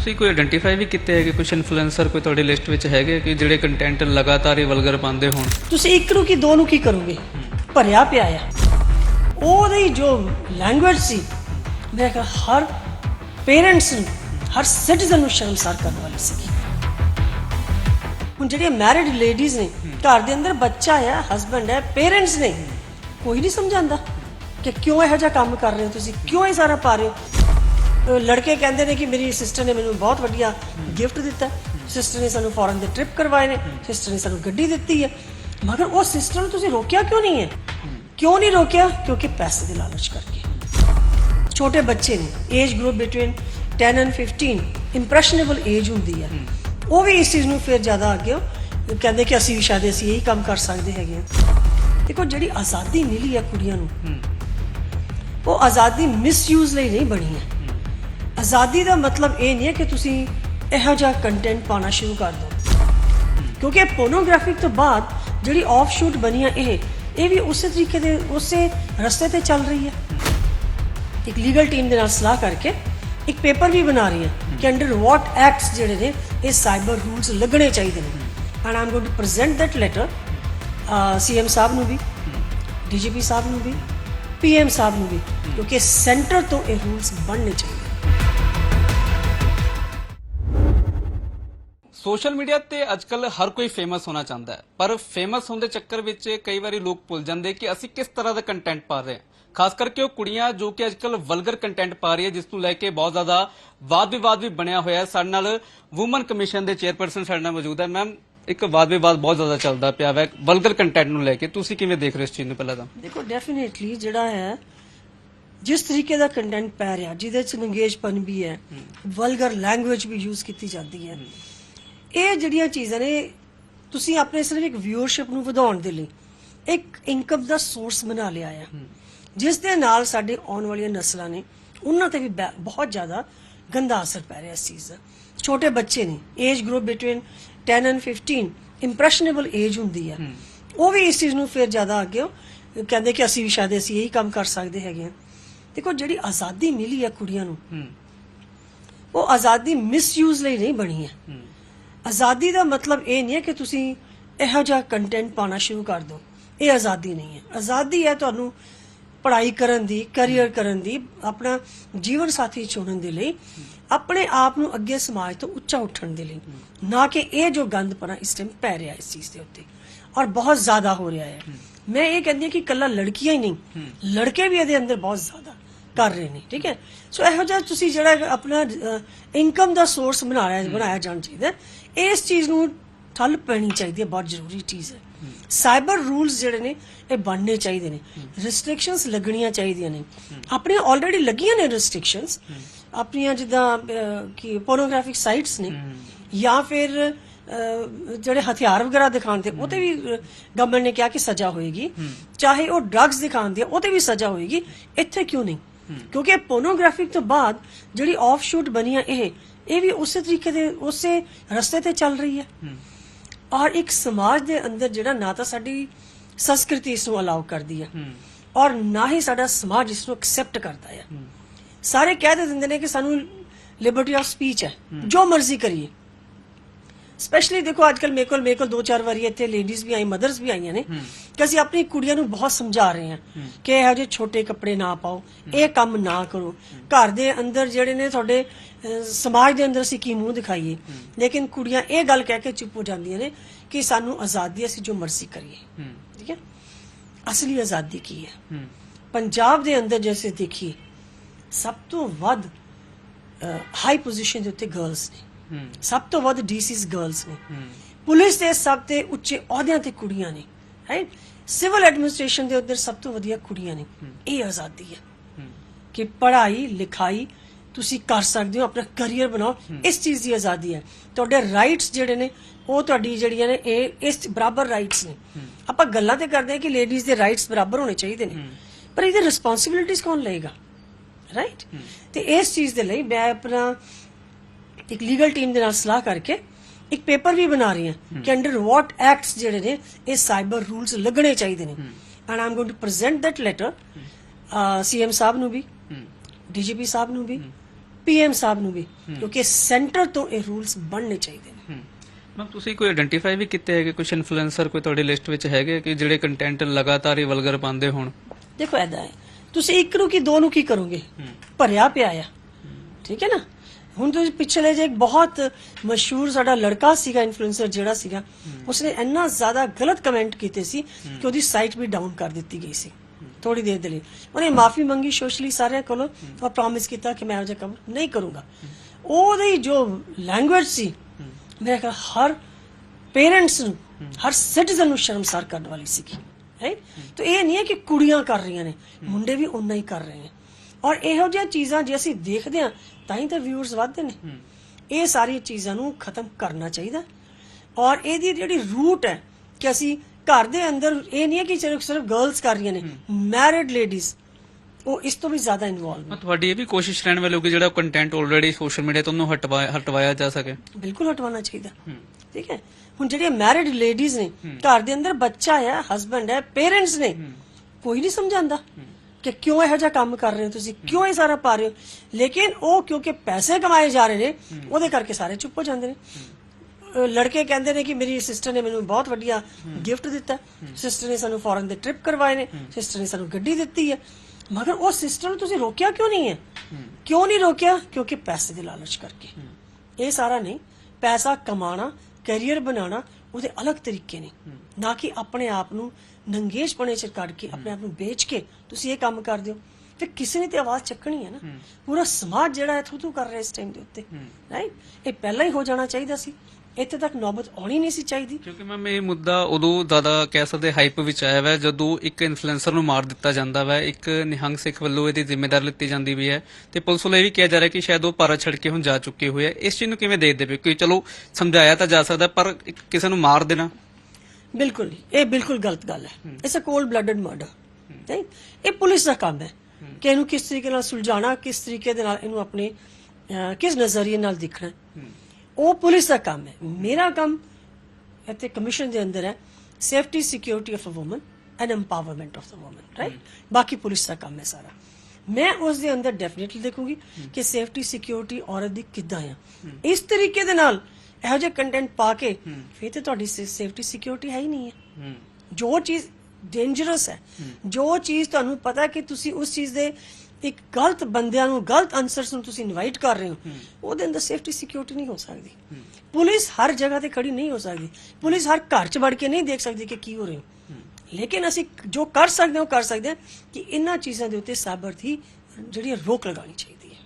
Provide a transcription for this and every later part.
ਤੁਸੀਂ ਕੋਈ ਆਇਡੈਂਟੀਫਾਈ ਵੀ ਕੀਤੇ ਹੈ ਕਿ ਕੁਝ ਇਨਫਲੂਐਂਸਰ ਕੋਈ ਤੁਹਾਡੀ ਲਿਸਟ ਵਿੱਚ ਹੈਗੇ ਕਿ ਜਿਹੜੇ ਕੰਟੈਂਟ ਲਗਾਤਾਰ ਹੀ ਵਲਗਰ ਪਾਉਂਦੇ ਹੋਣ? ਤੁਸੀਂ ਇੱਕ ਨੂੰ ਕੀ, ਦੋ ਨੂੰ ਕੀ ਕਰੋਗੇ? ਭਰਿਆ ਪਿਆ ਆ। ਉਹਦੀ ਜੋ ਲੈਂਗੁਏਜ ਸੀ, ਮੈਂ ਕਿਹਾ ਹਰ ਪੇਰੈਂਟਸ ਨੂੰ, ਹਰ ਸਿਟੀਜ਼ਨ ਨੂੰ ਸ਼ਰਮਸਾਰ ਕਰਨ ਵਾਲੀ ਸੀ ਹੁਣ ਜਿਹੜੀਆਂ ਮੈਰਿਡ ਲੇਡੀਜ਼ ਨੇ, ਘਰ ਦੇ ਅੰਦਰ ਬੱਚਾ ਆ ਹਸਬੰਡ ਹੈ ਪੇਰੈਂਟਸ ਨੇ, ਕੋਈ ਨਹੀਂ ਸਮਝਾਉਂਦਾ ਕਿ ਕਿਉਂ ਇਹੋ ਜਿਹਾ ਕੰਮ ਕਰ ਰਹੇ ਹੋ ਤੁਸੀਂ? ਕਿਉਂ ਇਹ ਸਾਰਾ ਪਾ ਰਹੇ ਹੋ? ਲੜਕੇ ਕਹਿੰਦੇ ਨੇ ਕਿ ਮੇਰੀ ਸਿਸਟਰ ਨੇ ਮੈਨੂੰ ਬਹੁਤ ਵਧੀਆ ਗਿਫਟ ਦਿੱਤਾ। ਸਿਸਟਰ ਨੇ ਸਾਨੂੰ ਫੋਰਨ ਦੇ ਟ੍ਰਿਪ ਕਰਵਾਏ ਨੇ। ਸਿਸਟਰ ਨੇ ਸਾਨੂੰ ਗੱਡੀ ਦਿੱਤੀ ਹੈ। ਮਗਰ ਉਹ ਸਿਸਟਰ ਨੂੰ ਤੁਸੀਂ ਰੋਕਿਆ ਕਿਉਂ ਨਹੀਂ ਹੈ? ਕਿਉਂ ਨਹੀਂ ਰੋਕਿਆ? ਕਿਉਂਕਿ ਪੈਸੇ ਦੇ ਲਾਲਚ ਕਰਕੇ। ਛੋਟੇ ਬੱਚੇ ਨੇ age group between 10 and 15 impressionable age ਹੁੰਦੀ ਹੈ। ਉਹ ਵੀ ਇਸ ਚੀਜ਼ ਨੂੰ ਫਿਰ ਜ਼ਿਆਦਾ ਅੱਗੇ ਕਹਿੰਦੇ ਕਿ ਅਸੀਂ ਵੀ ਸ਼ਾਇਦ ਅਸੀਂ ਇਹੀ ਕੰਮ ਕਰ ਸਕਦੇ ਹੈਗੇ ਹਾਂ। ਦੇਖੋ, ਜਿਹੜੀ ਆਜ਼ਾਦੀ ਮਿਲੀ ਹੈ ਕੁੜੀਆਂ ਨੂੰ, ਉਹ ਆਜ਼ਾਦੀ ਮਿਸਯੂਜ਼ ਲਈ ਨਹੀਂ ਬਣੀ ਹੈ। ਆਜ਼ਾਦੀ ਦਾ ਮਤਲਬ ਇਹ ਨਹੀਂ ਹੈ ਕਿ ਤੁਸੀਂ ਇਹੋ ਜਿਹਾ ਕੰਟੈਂਟ ਪਾਉਣਾ ਸ਼ੁਰੂ ਕਰ ਦਿਓ। ਕਿਉਂਕਿ ਪੋਰਨੋਗ੍ਰਾਫੀ ਤੋਂ ਬਾਅਦ ਜਿਹੜੀ ਆਫਸ਼ੂਟ ਬਣੀ ਹੈ ਇਹ ਇਹ ਵੀ ਉਸੇ ਤਰੀਕੇ ਦੇ, ਉਸੇ ਰਸਤੇ ਤੇ ਚੱਲ ਰਹੀ ਹੈ। ਇੱਕ ਲੀਗਲ ਟੀਮ ਦੇ ਨਾਲ ਸਲਾਹ ਕਰਕੇ ਇੱਕ ਪੇਪਰ ਵੀ ਬਣਾ ਰਹੀ ਹੈ ਕਿ ਅੰਡਰ ਵਾਟ ਐਕਟਸ ਜਿਹੜੇ ਨੇ, ਇਹ ਸਾਈਬਰ ਰੂਲਸ ਲੱਗਣੇ ਚਾਹੀਦੇ ਨੇ। And am going to present that letter CM ਸਾਹਿਬ ਨੂੰ ਵੀ ਡੀਜੀਪੀ ਸਾਹਿਬ ਨੂੰ ਵੀ ਪੀਐਮ ਸਾਹਿਬ ਨੂੰ ਵੀ, ਕਿਉਂਕਿ ਸੈਂਟਰ ਤੋਂ ਇਹ ਰੂਲਸ ਬਣਨੇ ਚਾਹੀਦੇ ਸੋਸ਼ਲ ਮੀਡੀਆ ਤੇ ਅੱਜਕੱਲ ਹਰ ਕੋਈ ਫੇਮਸ ਹੋਣਾ ਚਾਹੁੰਦਾ ਹੈ। ਪਰ ਫੇਮਸ ਹੋਣ ਦੇ ਚੱਕਰ ਵਿੱਚ ਕਈ ਵਾਰੀ ਲੋਕ ਭੁੱਲ ਜਾਂਦੇ ਕਿ ਅਸੀਂ ਕਿਸ ਤਰ੍ਹਾਂ ਦਾ ਕੰਟੈਂਟ ਪਾ ਰਹੇ ਹਾਂ। ਖਾਸ ਕਰਕੇ ਉਹ ਕੁੜੀਆਂ ਜੋ ਕਿ ਅੱਜਕੱਲ ਵਲਗਰ ਕੰਟੈਂਟ ਪਾ ਰਹੀ ਹੈ ਜਿਸ ਨੂੰ ਲੈ ਕੇ ਬਹੁਤ ਜ਼ਿਆਦਾ ਵਾਦ ਵਿਵਾਦ ਵੀ ਬਣਿਆ ਹੋਇਆ ਹੈ। ਸਾਡੇ ਨਾਲ ਔਮਨ ਕਮਿਸ਼ਨ ਦੇ ਚੇਅਰਪਰਸਨ ਸਾਡੇ ਨਾਲ ਮੌਜੂਦ ਹੈ। ਮੈਮ ਇੱਕ ਵਾਦ ਵਿਵਾਦ ਬਹੁਤ ਜ਼ਿਆਦਾ ਚੱਲਦਾ ਪਿਆ ਹੈ ਵਲਗਰ ਕੰਟੈਂਟ ਨੂੰ ਲੈ ਕੇ। ਤੁਸੀਂ ਕਿਵੇਂ ਦੇਖ ਰਹੇ ਹੋ ਇਸ ਚੀਜ਼ ਨੂੰ ਪਹਿਲਾਂ ਤਾਂ? ਦੇਖੋ ਡੈਫੀਨੇਟਲੀ ਜਿਹੜਾ ਹੈ, ਜਿਸ ਤਰੀਕੇ ਦਾ ਕੰਟੈਂਟ ਪੈ ਰਿਹਾ, ਜਿਹਦੇ ਚ ਨੰਗੇਜਪਨ ਵੀ ਹੈ ਵਲਗਰ ਲੈਂਗੁਏਜ ਵੀ ਯੂਜ਼ ਕੀਤੀ ਜਾਂਦੀ ਹੈ ਇਹ ਜਿਹੜੀਆਂ ਚੀਜ਼ਾਂ ਨੇ ਤੁਸੀਂ ਆਪਣੇ ਸਿਰਫ ਇੱਕ ਵਿਊਅਰਸ਼ਿਪ ਨੂੰ ਵਧਾਉਣ ਦੇ ਲਈ ਇੱਕ ਇਨਕਮ ਦਾ ਸੋਰਸ ਬਣਾ ਲਿਆ ਹੈ। ਜਿਸ ਦੇ ਨਾਲ ਸਾਡੇ ਆਉਣ ਵਾਲੀਆਂ ਨਸਲਾਂ ਨੇ ਉਹਨਾਂ ਤੇ ਵੀ ਬੈ- ਬਹੁਤ ਜ਼ਿਆਦਾ ਗੰਦਾ ਅਸਰ ਪੈ ਰਿਹਾ ਇਸ ਚੀਜ਼ ਦਾ। ਛੋਟੇ ਬੱਚੇ ਨੇ age group between 10 and 15 impressionable age ਹੁੰਦੀ ਹੈ। ਉਹ ਵੀ ਇਸ ਚੀਜ਼ ਨੂੰ ਫਿਰ ਜ਼ਿਆਦਾ ਅੱਗੇ ਉਹ ਕਹਿੰਦੇ ਕਿ ਅਸੀਂ ਵੀ ਸ਼ਾਇਦ ਅਸੀਂ ਇਹੀ ਕੰਮ ਕਰ ਸਕਦੇ ਹੈਗੇ ਹਾਂ। ਦੇਖੋ ਜਿਹੜੀ ਆਜ਼ਾਦੀ ਮਿਲੀ ਹੈ ਕੁੜੀਆਂ ਨੂੰ ਉਹ ਆਜ਼ਾਦੀ ਮਿਸਯੂਜ਼ ਲਈ ਨਹੀਂ ਬਣੀ ਹੈ। ਆਜ਼ਾਦੀ ਦਾ ਮਤਲਬ ਇਹ ਨਹੀਂ ਹੈ ਕਿ ਤੁਸੀਂ ਇਹੋ ਜਿਹਾ ਕੰਟੈਂਟ ਪਾਉਣਾ ਸ਼ੁਰੂ ਕਰ ਦਿਓ। ਇਹ ਆਜ਼ਾਦੀ ਨਹੀਂ ਹੈ। ਆਜ਼ਾਦੀ ਹੈ ਤੁਹਾਨੂੰ ਪੜ੍ਹਾਈ ਕਰਨ ਦੀ ਕੈਰੀਅਰ ਕਰਨ ਦੀ ਆਪਣਾ ਜੀਵਨ ਸਾਥੀ ਚੁਣਨ ਦੇ ਲਈ ਆਪਣੇ ਆਪ ਨੂੰ ਅੱਗੇ ਸਮਾਜ ਤੋਂ ਉੱਚਾ ਉੱਠਣ ਦੇ ਲਈ। ਨਾ ਕਿ ਇਹ ਜੋ ਗੰਦਪਨਾ ਇਸ ਟਾਈਮ ਪੈ ਰਿਹਾ ਇਸ ਚੀਜ਼ ਦੇ ਉੱਤੇ। ਔਰ ਬਹੁਤ ਜ਼ਿਆਦਾ ਹੋ ਰਿਹਾ ਹੈ। ਮੈਂ ਇਹ ਕਹਿੰਦੀ ਹਾਂ ਕਿ ਕੱਲਾ ਲੜਕੀਆਂ ਹੀ ਨਹੀਂ। ਲੜਕੇ ਵੀ ਇਹਦੇ ਅੰਦਰ ਬਹੁਤ ਜ਼ਿਆਦਾ। ਕਰ ਰਹੇ ਨੇ, ਠੀਕ ਹੈ? ਸੋ ਇਹੋ ਜਿਹਾ ਤੁਸੀਂ ਜਿਹੜਾ ਆਪਣਾ ਇਨਕਮ ਦਾ ਸੋਰਸ ਬਣਾਇਆ ਬਣਾਇਆ ਜਾਣਾ ਚਾਹੀਦਾ ਇਸ ਚੀਜ਼ ਨੂੰ ਠੱਲ ਪੈਣੀ ਚਾਹੀਦੀ ਹੈ, ਬਹੁਤ ਜ਼ਰੂਰੀ ਚੀਜ਼ ਹੈ। ਸਾਈਬਰ ਰੂਲਸ ਜਿਹੜੇ ਨੇ, ਇਹ ਬਣਨੇ ਚਾਹੀਦੇ ਨੇ। ਰੈਸਟ੍ਰਿਕਸ਼ਨਸ ਲੱਗਣੀਆਂ ਚਾਹੀਦੀਆਂ ਨੇ। ਆਪਣੀਆਂ ਆਲਰੇਡੀ ਲੱਗੀਆਂ ਨੇ ਰੈਸਟ੍ਰਿਕਸ਼ਨਸ ਆਪਣੀਆਂ ਜਿੱਦਾਂ ਕਿ ਕੀ ਪੋਰਨੋਗ੍ਰਾਫਿਕ ਸਾਈਟਸ ਨੇ। ਜਾਂ ਫਿਰ ਜਿਹੜੇ ਹਥਿਆਰ ਵਗੈਰਾ ਦਿਖਾਉਂਦੇ ਉਹ ਤੇ ਵੀ ਗਵਰਨਮੈਂਟ ਨੇ ਕਿਹਾ ਕਿ ਸਜ਼ਾ ਹੋਏਗੀ। ਚਾਹੇ ਉਹ ਡਰੱਗਸ ਦਿਖਾਉਣ ਦੇ ਉਹ ਤੇ ਵੀ ਸਜ਼ਾ ਹੋਏਗੀ। ਇੱਥੇ ਕਿਉਂ ਨਹੀਂ? ਕਿਉਂਕਿ ਪੋਰਨੋਗ੍ਰਾਫਿਕ ਤੋਂ ਬਾਅਦ ਜਿਹੜੀ ਆਫਸ਼ੂਟ ਬਣੀ ਹੈ ਇਹ ਇਹ ਵੀ ਉਸੇ ਤਰੀਕੇ ਦੇ ਉਸੇ ਰਸਤੇ ਤੇ ਚੱਲ ਰਹੀ ਹੈ। ਔਰ ਇੱਕ ਸਮਾਜ ਦੇ ਅੰਦਰ ਜਿਹੜਾ ਨਾ ਤਾਂ ਸਾਡੀ ਸੰਸਕ੍ਰਿਤੀ ਇਸ ਨੂੰ ਅਲਾਉ ਕਰਦੀ ਹੈ ਔਰ ਨਾ ਹੀ ਸਾਡਾ ਸਮਾਜ ਇਸ ਨੂੰ ਐਕਸੈਪਟ ਕਰਦਾ ਹੈ। ਸਾਰੇ ਕਹਿ ਦਿੰਦੇ ਨੇ ਕਿ ਸਾਨੂੰ ਲਿਬਰਟੀ ਆਫ ਸਪੀਚ ਹੈ। ਜੋ ਮਰਜ਼ੀ ਕਰੀਏ। ਸਪੈਸ਼ਲੀ ਦੇਖੋ ਮੇਰੇ ਕੋਲ ਮੇਰੇ ਕੋਲ ਦੋ ਚਾਰ ਵਾਰੀ ਇੱਥੇ ਲੇਡੀਜ਼ ਵੀ ਆਈ ਮਦਰਸ ਵੀ ਆਈਆਂ ਨੇ ਕਿ ਅਸੀਂ ਆਪਣੀ ਕੁੜੀਆਂ ਨੂੰ ਬਹੁਤ ਸਮਝਾ ਰਹੇ ਹਾਂ ਕਿ ਇਹੋ ਜਿਹੇ ਛੋਟੇ ਕੱਪੜੇ ਨਾ ਪਾਓ ਇਹ ਕੰਮ ਨਾ ਕਰੋ। ਘਰ ਦੇ ਅੰਦਰ ਜਿਹੜੇ ਨੇ ਤੁਹਾਡੇ ਸਮਾਜ ਦੇ ਅੰਦਰ ਅਸੀਂ ਕੀ ਮੂੰਹ ਦਿਖਾਈਏ। ਲੇਕਿਨ ਕੁੜੀਆਂ ਇਹ ਗੱਲ ਕਹਿ ਕੇ ਚੁੱਪ ਹੋ ਜਾਂਦੀਆਂ ਨੇ ਕਿ ਸਾਨੂੰ ਆਜ਼ਾਦੀ ਅਸੀਂ ਜੋ ਮਰਜ਼ੀ ਕਰੀਏ। ਠੀਕ ਹੈ? ਅਸਲੀ ਆਜ਼ਾਦੀ ਕੀ ਹੈ? ਪੰਜਾਬ ਦੇ ਅੰਦਰ ਜੈਸੇ ਦੇਖੀਏ ਸਭ ਤੋਂ ਵੱਧ ਹਾਈ ਪੋਜੀਸ਼ਨ ਦੇ ਉੱਤੇ ਗਰਲਸ ਨੇ। ਸਭ ਤੋਂ ਵੱਧ ਡੀਸੀਸ ਗਰਲਸ ਨੇ। ਪੁਲਿਸ ਦੇ ਸਭ ਤੇ ਉੱਚੇ ਅਹੁਦਿਆਂ ਤੇ ਕੁੜੀਆਂ ਨੇ ਰਾਈਟ ਸਿਵਲ ਐਡਮਿਨਿਸਟ੍ਰੇਸ਼ਨ ਦੇ ਉੱਧਰ ਸਭ ਤੋਂ ਵਧੀਆ ਕੁੜੀਆਂ ਨੇ। ਇਹ ਆਜ਼ਾਦੀ ਹੈ। ਕਿ ਪੜ੍ਹਾਈ ਲਿਖਾਈ ਤੁਸੀਂ ਕਰ ਸਕਦੇ ਹੋ ਆਪਣਾ ਕੈਰੀਅਰ ਬਣਾਓ ਇਸ ਚੀਜ਼ ਦੀ ਆਜ਼ਾਦੀ ਹੈ। ਤੁਹਾਡੇ ਰਾਈਟਸ ਜਿਹੜੇ ਨੇ ਉਹ ਤੁਹਾਡੀ ਜਿਹੜੀਆਂ ਨੇ ਇਹ ਇਸ ਬਰਾਬਰ ਰਾਈਟਸ ਨੇ। ਆਪਾਂ ਗੱਲਾਂ ਤੇ ਕਰਦੇ ਹਾਂ ਕਿ ਲੇਡੀਜ਼ ਦੇ ਰਾਈਟਸ ਬਰਾਬਰ ਹੋਣੇ ਚਾਹੀਦੇ ਨੇ। ਪਰ ਇਹਦੀ ਰਿਸਪੌਂਸਿਬਿਲਿਟੀਜ਼ ਕੌਣ ਲਏਗਾ? ਰਾਈਟ ਤੇ ਇਸ ਚੀਜ਼ ਦੇ ਲਈ ਮੈਂ ਆਪਣਾ ਇੱਕ ਲੀਗਲ ਟੀਮ ਦੇ ਨਾਲ ਸਲਾਹ ਕਰਕੇ ਇੱਕ ਪੇਪਰ ਵੀ ਬਣਾ ਰਹੀ ਹਾਂ ਕਿ ਅੰਡਰ ਵਾਟ ਐਕਟਸ ਜਿਹੜੇ ਨੇ ਇਹ ਸਾਈਬਰ ਰੂਲਸ ਲੱਗਣੇ ਚਾਹੀਦੇ ਨੇ। And am going to present that letter CM ਸਾਹਿਬ ਨੂੰ ਵੀ ਡੀਜੀਪੀ ਸਾਹਿਬ ਨੂੰ ਵੀ ਪੀਐਮ ਸਾਹਿਬ ਨੂੰ ਵੀ ਕਿਉਂਕਿ ਸੈਂਟਰ ਤੋਂ ਇਹ ਰੂਲਸ ਬਣਨੇ ਚਾਹੀਦੇ ਨੇ। ਮੈਂ ਤੁਸੀਂ ਕੋਈ ਆਇਡੈਂਟੀਫਾਈ ਵੀ ਕੀਤੇ ਹੈਗੇ? ਕੁਝ ਇਨਫਲੂਐਂਸਰ ਕੋਈ ਤੁਹਾਡੀ ਲਿਸਟ ਵਿੱਚ ਹੈਗੇ ਕਿ ਜਿਹੜੇ ਕੰਟੈਂਟ ਲਗਾਤਾਰ ਹੀ ਵਲਗਰ ਪਾਉਂਦੇ ਹੋਣ? ਦੇਖੋ ਐਦਾ ਹੈ। ਤੁਸੀਂ ਇੱਕ ਨੂੰ ਕੀ ਦੋ ਨੂੰ ਕੀ ਕਰੋਗੇ? ਭਰਿਆ ਪਿਆ ਆ। ਠੀਕ ਹੈ ਨਾ? ਹੁਣ ਤੁਸੀਂ ਪਿਛਲੇ ਜੇ, ਇੱਕ ਬਹੁਤ ਮਸ਼ਹੂਰ ਸਾਡਾ ਲੜਕਾ ਸੀਗਾ ਇਨਫਲੂਐਂਸਰ ਜਿਹੜਾ ਸੀਗਾ, ਉਸਨੇ ਇੰਨਾ ਜ਼ਿਆਦਾ ਗਲਤ ਕਮੈਂਟ ਕੀਤੇ ਸੀ ਕਿ ਉਹਦੀ ਸਾਈਟ ਵੀ ਡਾਊਨ ਕਰ ਦਿੱਤੀ ਗਈ ਸੀ। ਥੋੜੀ ਦੇਰ ਦੇ ਲਈ। ਉਹਨੇ ਮਾਫੀ ਮੰਗੀ ਸੋਸ਼ਲੀ ਸਾਰਿਆਂ ਕੋਲੋਂ ਔਰ ਪ੍ਰੋਮਿਸ ਕੀਤਾ ਕਿ ਮੈਂ ਇਹੋ ਜਿਹਾ ਕੰਮ ਨਹੀਂ ਕਰੂੰਗਾ। ਉਹਦੀ ਜੋ ਲੈਂਗੁਏਜ ਸੀ ਮੇਰੇ ਖਿਆਲ ਹਰ ਪੇਰੈਂਟਸ ਨੂੰ, ਹਰ ਸਿਟੀਜ਼ਨ ਨੂੰ ਸ਼ਰਮਸਾਰ ਕਰਨ ਵਾਲੀ ਸੀਗੀ ਹੈ ਤਾਂ ਇਹ ਨਹੀਂ ਹੈ ਕਿ ਕੁੜੀਆਂ ਕਰ ਰਹੀਆਂ ਨੇ, ਮੁੰਡੇ ਵੀ ਉਨਾ ਹੀ ਕਰ ਰਹੇ ਨੇ। ਔਰ ਇਹੋ ਜਿਹੀਆਂ ਚੀਜ਼ਾਂ ਜੇ ਅਸੀਂ ਦੇਖਦੇ ਹਾਂ ਤਾਂ ਹੀ ਤਾਂ ਵਿਊਅਰਸ ਵੱਧਦੇ ਨੇ। ਇਹ ਸਾਰੀਆਂ ਚੀਜ਼ਾਂ ਨੂੰ ਖਤਮ ਕਰਨਾ ਚਾਹੀਦਾ। ਔਰ ਇਹਦੀ ਜਿਹੜੀ ਰੂਟ ਹੈ ਕਿ ਅਸੀਂ ਘਰ ਦੇ ਅੰਦਰ ਇਹ ਨਹੀਂ ਹੈ ਕਿ ਸਿਰਫ ਸਿਰਫ ਗਰਲਸ ਕਰ ਰਹੀਆਂ ਨੇ ਮੈਰਿਡ ਲੇਡੀਜ਼ ਉਹ ਇਸ ਤੋਂ ਵੀ ਜ਼ਿਆਦਾ ਇਨਵੋਲਵ ਮੈਂ ਤੁਹਾਡੀ ਇਹ ਵੀ ਕੋਸ਼ਿਸ਼ ਰਹਿਣ ਵਾਲੀ ਹੋਊਗੀ ਜਿਹੜਾ ਕੰਟੈਂਟ ਆਲਰੇਡੀ ਸੋਸ਼ਲ ਮੀਡੀਆ ਤੋਂ ਉਹਨੂੰ ਹਟਵਾਇਆ ਹਟਵਾਇਆ ਜਾ ਸਕੇ। ਬਿਲਕੁਲ ਹਟਵਾਉਣਾ ਚਾਹੀਦਾ। ਠੀਕ ਹੈ? ਹੁਣ ਜਿਹੜੀਆਂ ਮੈਰਿਡ ਲੇਡੀਜ਼ ਨੇ ਘਰ ਦੇ ਅੰਦਰ ਬੱਚਾ ਹੈ ਹਸਬੰਡ ਹੈ ਪੇਰੈਂਟਸ ਨੇ ਕੋਈ ਨਹੀਂ ਸਮਝਾਉਂਦਾ। ਕਿ ਕਿਉਂ ਇਹੋ ਜਿਹਾ ਕੰਮ ਕਰ ਰਹੇ ਹੋ ਤੁਸੀਂ? ਕਿਉਂ ਇਹ ਸਾਰਾ ਪਾ ਰਹੇ ਹੋ? ਲੇਕਿਨ ਉਹ ਕਿਉਂਕਿ ਪੈਸੇ ਕਮਾਏ ਜਾ ਰਹੇ ਨੇ, ਉਹਦੇ ਕਰਕੇ ਸਾਰੇ ਚੁੱਪ ਹੋ ਜਾਂਦੇ ਨੇ। ਲੜਕੇ ਕਹਿੰਦੇ ਨੇ ਕਿ ਮੇਰੀ ਸਿਸਟਰ ਨੇ ਮੈਨੂੰ ਬਹੁਤ ਵਧੀਆ ਗਿਫਟ ਦਿੱਤਾ। ਸਿਸਟਰ ਨੇ ਸਾਨੂੰ ਫੋਰਨ ਦੇ ਟ੍ਰਿਪ ਕਰਵਾਏ ਨੇ। ਸਿਸਟਰ ਨੇ ਸਾਨੂੰ ਗੱਡੀ ਦਿੱਤੀ ਹੈ। ਮਗਰ ਉਹ ਸਿਸਟਰ ਨੂੰ ਤੁਸੀਂ ਰੋਕਿਆ ਕਿਉਂ ਨਹੀਂ ਹੈ? ਕਿਉਂ ਨਹੀਂ ਰੋਕਿਆ? ਕਿਉਂਕਿ ਪੈਸੇ ਦੇ ਲਾਲਚ ਕਰਕੇ। ਇਹ ਸਾਰਾ ਨਹੀਂ, ਪੈਸਾ ਕਮਾਣਾ ਕੈਰੀਅਰ ਬਣਾਉਣਾ ਉਹਦੇ ਅਲੱਗ ਤਰੀਕੇ ਨੇ। ਨਾ ਕਿ ਆਪਣੇ ਆਪ ਨੂੰ ਨੰਗੇਜਪਣੇ ਚ ਕੱਢ ਕੇ ਆਪਣੇ ਆਪ ਨੂੰ ਵੇਚ ਕੇ ਤੁਸੀਂ ਇਹ ਕੰਮ ਕਰਦੇ ਹੋ ਫਿਰ ਕਿਸੇ ਨੇ ਤੇ ਆਵਾਜ਼ ਚੱਕਣੀ ਹੈ ਨਾ। ਪੂਰਾ ਸਮਾਜ ਜਿਹੜਾ ਹੈ ਥੂ ਥੂ ਕਰ ਰਿਹਾ ਇਸ ਟਾਈਮ ਦੇ ਉੱਤੇ। ਰਾਈਟ ਇਹ ਪਹਿਲਾਂ ਹੀ ਹੋ ਜਾਣਾ ਚਾਹੀਦਾ ਸੀ। ਇੱਥੇ ਤੱਕ ਨੌਬਤ ਆਉਣੀ ਨਹੀਂ ਸੀ ਚਾਹੀਦੀ। ਕਿਉਂਕਿ ਮੈਮ ਇਹ ਮੁੱਦਾ ਉਦੋਂ ਜ਼ਿਆਦਾ ਕਹਿ ਸਕਦੇ ਹਾਈਪ ਵਿੱਚ ਆਇਆ ਹੈ ਜਦੋਂ ਇੱਕ ਇਨਫਲੂਐਂਸਰ ਨੂੰ ਮਾਰ ਦਿੱਤਾ ਜਾਂਦਾ ਹੈ ਇੱਕ ਨਿਹੰਗ ਸਿੱਖ ਵੱਲੋਂ ਇਹਦੀ ਜ਼ਿੰਮੇਵਾਰੀ ਲਿੱਤੀ ਜਾਂਦੀ ਵੀ ਹੈ। ਤੇ ਪੁਲਿਸ ਵੱਲੋਂ ਇਹ ਵੀ ਕਿਹਾ ਜਾ ਰਿਹਾ ਕਿ ਸ਼ਾਇਦ ਉਹ ਪਾਰਾ ਛੱਡ ਕੇ ਹੁਣ ਜਾ ਚੁੱਕੇ ਹੋਏ ਆ। ਇਸ ਚੀਜ਼ ਨੂੰ ਕਿਵੇਂ ਦੇਖਦੇ ਪਏ? ਕਿ ਚਲੋ ਸਮਝਾਇਆ ਤਾਂ ਜਾ ਸਕਦਾ ਪਰ ਕਿਸੇ ਨੂੰ ਮਾਰ ਦੇਣਾ। ਬਿਲਕੁਲ ਨਹੀਂ ਇਹ ਬਿਲਕੁਲ ਗਲਤ ਗੱਲ ਹੈ। It's a cold blooded murder ਨਹੀਂ ਇਹ ਪੁਲਿਸ ਦਾ ਕੰਮ ਹੈ ਕਿ ਇਹਨੂੰ ਕਿਸ ਤਰੀਕੇ ਨਾਲ ਸੁਲਝਾਉਣਾ ਕਿਸ ਤਰੀਕੇ ਦੇ ਨਾਲ ਇਹਨੂੰ ਆਪਣੇ ਕਿਸ ਨਜ਼ਰੀਏ ਨਾਲ ਦੇਖਣਾ। ਉਹ ਪੁਲਿਸ ਦਾ ਕੰਮ ਹੈ। ਮੇਰਾ ਕੰਮ ਇੱਥੇ ਕਮਿਸ਼ਨ ਦੇ ਅੰਦਰ ਹੈ। Safety security of a woman and empowerment of the woman right ਬਾਕੀ ਪੁਲਿਸ ਦਾ ਕੰਮ ਹੈ ਸਾਰਾ। ਮੈਂ ਉਸ ਦੇ ਅੰਦਰ ਡੈਫੀਨਿਟਲੀ ਦੇਖੂੰਗੀ ਕਿ ਸੇਫਟੀ ਸਿਕਿਉਰਿਟੀ ਔਰਤ ਦੀ ਕਿੱਦਾਂ ਆ। ਇਸ ਤਰੀਕੇ ਦੇ ਨਾਲ ਇਹੋ ਜਿਹਾ ਕੰਟੈਂਟ ਪਾ ਕੇ ਫਿਰ ਤੇ ਤੁਹਾਡੀ ਸੇਫਟੀ ਸਿਕਿਉਰਿਟੀ ਹੈ ਹੀ ਨਹੀਂ ਹੈ। ਜੋ ਚੀਜ਼ ਡੇਂਜਰਸ ਹੈ। ਜੋ ਚੀਜ਼ ਤੁਹਾਨੂੰ ਪਤਾ ਕਿ ਤੁਸੀਂ ਉਸ ਚੀਜ਼ ਦੇ ਇੱਕ ਗਲਤ ਬੰਦਿਆਂ ਨੂੰ ਗਲਤ ਅਨਸਰਸ ਨੂੰ ਤੁਸੀਂ ਇਨਵਾਈਟ ਕਰ ਰਹੇ ਹੋ, ਉਹਦੇ ਅੰਦਰ ਸੇਫਟੀ ਸਿਕਿਉਰਿਟੀ ਨਹੀਂ ਹੋ ਸਕਦੀ। ਪੁਲਿਸ ਹਰ ਜਗ੍ਹਾ ਤੇ ਖੜੀ ਨਹੀਂ ਹੋ ਸਕਦੀ। ਪੁਲਿਸ ਹਰ ਘਰ 'ਚ ਵੜ ਕੇ ਨਹੀਂ ਦੇਖ ਸਕਦੀ ਕਿ ਕੀ ਹੋ ਰਿਹਾ। ਲੇਕਿਨ ਅਸੀਂ ਜੋ ਕਰ ਸਕਦੇ ਹਾਂ, ਉਹ ਕਰ ਸਕਦੇ ਹਾਂ ਕਿ ਇਹਨਾਂ ਚੀਜ਼ਾਂ ਦੇ ਉੱਤੇ ਸਾਬਤ ਹੀ ਜਿਹੜੀ ਰੋਕ ਲਗਾਉਣੀ ਚਾਹੀਦੀ ਹੈ।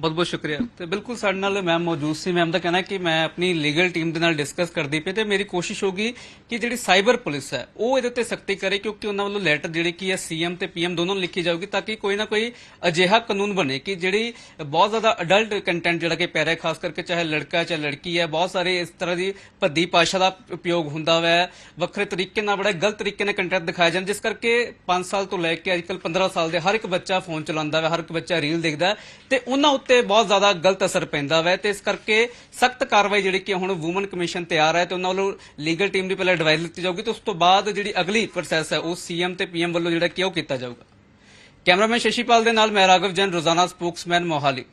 ਬਹੁਤ ਬਹੁਤ ਸ਼ੁਕਰੀਆ। ਤੇ ਬਿਲਕੁਲ ਸਾਡੇ ਨਾਲ ਮੈਮ ਮੌਜੂਦ ਸੀ। ਮੈਮ ਦਾ ਕਹਿਣਾ ਕਿ ਮੈਂ ਆਪਣੀ ਲੀਗਲ ਟੀਮ ਦੇ ਨਾਲ ਡਿਸਕਸ ਕਰਦੀ ਪਈ ਤੇ ਮੇਰੀ ਕੋਸ਼ਿਸ਼ ਹੋਗੀ ਕਿ ਜਿਹੜੀ ਸਾਈਬਰ ਪੁਲਿਸ ਹੈ, ਉਹ ਇਹਦੇ ਉੱਤੇ ਸਖਤੀ ਕਰੇ ਕਿਉਂਕਿ ਉਹਨਾਂ ਵੱਲੋਂ ਲੈਟਰ ਜਿਹੜੇ ਕੀ ਹੈ ਸੀਐਮ ਤੇ ਪੀਐਮ ਦੋਨੋਂ ਨੂੰ ਲਿਖੀ ਜਾਊਗੀ ਤਾਂ ਕਿ ਕੋਈ ਨਾ ਕੋਈ ਅਜਿਹਾ ਕਾਨੂੰਨ ਬਣੇ ਕਿ ਜਿਹੜੀ ਬਹੁਤ ਜ਼ਿਆਦਾ ਅਡਲਟ ਕੰਟੈਂਟ ਜਿਹੜਾ ਕਿ ਪੈ ਰਿਹਾ ਖਾਸ ਕਰਕੇ ਚਾਹੇ ਲੜਕਾ, ਚਾਹੇ ਲੜਕੀ ਹੈ, ਬਹੁਤ ਸਾਰੇ ਇਸ ਤਰ੍ਹਾਂ ਦੀ ਭੱਦੀ ਭਾਸ਼ਾ ਦਾ ਉਪਯੋਗ ਹੁੰਦਾ ਵੈ ਵੱਖਰੇ ਤਰੀਕੇ ਨਾਲ ਬੜਾ ਗਲਤ ਤਰੀਕੇ ਨਾਲ ਕੰਟੈਂਟ ਦਿਖਾਇਆ ਜਾਂਦਾ ਜਿਸ ਕਰਕੇ 5 ਸਾਲ ਤੋਂ ਲੈ ਕੇ ਅੱਜਕੱਲ 15 ਸਾਲ ਦੇ ਹਰ ਇੱਕ ਬੱਚਾ ਫੋਨ ਚਲਾਉਂਦਾ ਹੈ ਹਰ ਇੱਕ ਬੱਚਾ ਰੀਲ ਦੇਖਦਾ ਹੈ ਤੇ ਉਹਨਾਂ ਉੱਤੇ ਬਹੁਤ ਜ਼ਿਆਦਾ ਗਲਤ ਅਸਰ ਪੈਂਦਾ ਵੈ ਤੇ ਇਸ ਕਰਕੇ ਸਖਤ ਕਾਰਵਾਈ ਜਿਹੜੀ ਕਿ ਹੁਣ ਵੂਮਨ ਕਮਿਸ਼ਨ ਤਿਆਰ ਹੈ ਤੇ ਉਹਨਾਂ ਵੱਲੋਂ ਲੀਗਲ ਟੀਮ ਦੀ ਪਹਿਲਾਂ ਐਡਵਾਈਸ ਲਿੱਤੀ ਜਾਊਗੀ ਤੇ ਉਸ ਤੋਂ ਬਾਅਦ ਜਿਹੜੀ ਅਗਲੀ ਪ੍ਰੋਸੈਸ ਹੈ ਉਹ ਸੀਐਮ ਤੇ ਪੀਐਮ ਵੱਲੋਂ ਜਿਹੜਾ ਕਿ ਉਹ ਕੀਤਾ ਜਾਊਗਾ। ਕੈਮਰਾਮੈਨ ਸ਼ਸ਼ੀਪਾਲ ਦੇ ਨਾਲ ਮੈਂ ਰਾਘਵ ਜੈਨ, ਰੋਜ਼ਾਨਾ ਸਪੋਕਸਮੈਨ ਮੋਹਾਲੀ।